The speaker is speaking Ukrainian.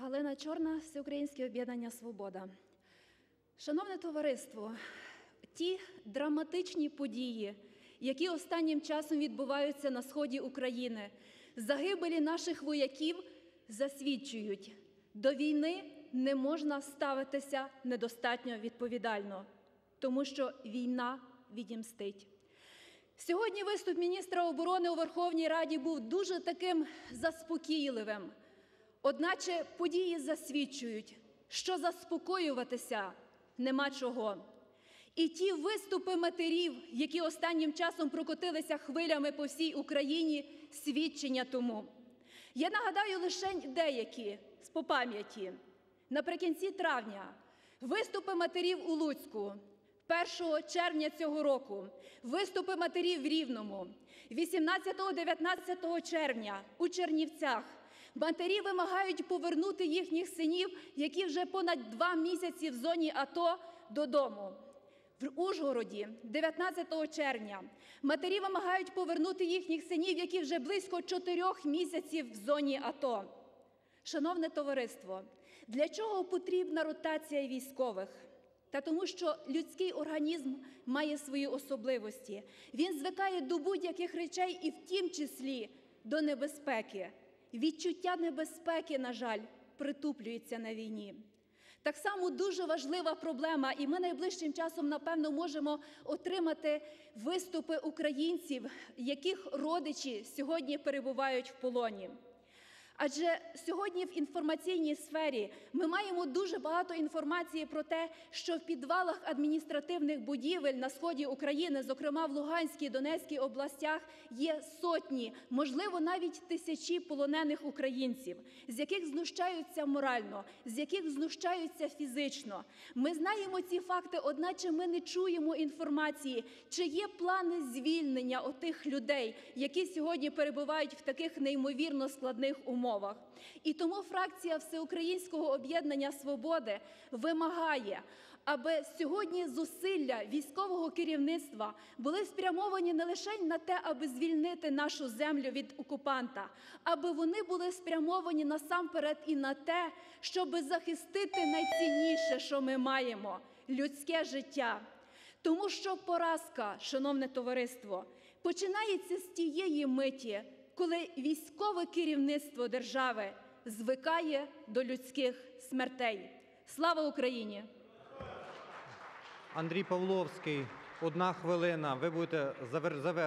Галина Чорна, Всеукраїнське об'єднання Свобода. Шановне товариство, ті драматичні події, які останнім часом відбуваються на сході України, загибелі наших вояків засвідчують, до війни не можна ставитися недостатньо відповідально, тому що війна відімстить. Сьогодні виступ міністра оборони у Верховній Раді був дуже таким заспокійливим. Одначе події засвідчують, що заспокоюватися нема чого. І ті виступи матерів, які останнім часом прокотилися хвилями по всій Україні, свідчення тому. Я нагадаю лише деякі з по пам'яті. Наприкінці травня виступи матерів у Луцьку. 1 червня цього року виступи матерів в Рівному, 18-19 червня у Чернівцях. Матері вимагають повернути їхніх синів, які вже понад два місяці в зоні АТО, додому. В Ужгороді, 19 червня, матері вимагають повернути їхніх синів, які вже близько чотирьох місяців в зоні АТО. Шановне товариство, для чого потрібна ротація військових? Та тому, що людський організм має свої особливості. Він звикає до будь-яких речей, і в тім числі до небезпеки. Відчуття небезпеки, на жаль, притуплюється на війні. Так само дуже важлива проблема, і ми найближчим часом, напевно, можемо отримати виступи українців, яких родичі сьогодні перебувають в полоні. Адже сьогодні в інформаційній сфері ми маємо дуже багато інформації про те, що в підвалах адміністративних будівель на сході України, зокрема в Луганській і Донецькій областях, є сотні, можливо, навіть тисячі полонених українців, з яких знущаються морально, з яких знущаються фізично. Ми знаємо ці факти, одначе ми не чуємо інформації, чи є плани звільнення отих людей, які сьогодні перебувають в таких неймовірно складних умовах. І тому фракція Всеукраїнського об'єднання Свободи вимагає, аби сьогодні зусилля військового керівництва були спрямовані не лише на те, аби звільнити нашу землю від окупанта, аби вони були спрямовані насамперед і на те, щоб захистити найцінніше, що ми маємо людське життя. Тому що поразка, шановне товариство, починається з тієї миті, коли військове керівництво держави звикає до людських смертей. Слава Україні! Андрій Павловський, одна хвилина. Ви будете завер... завер...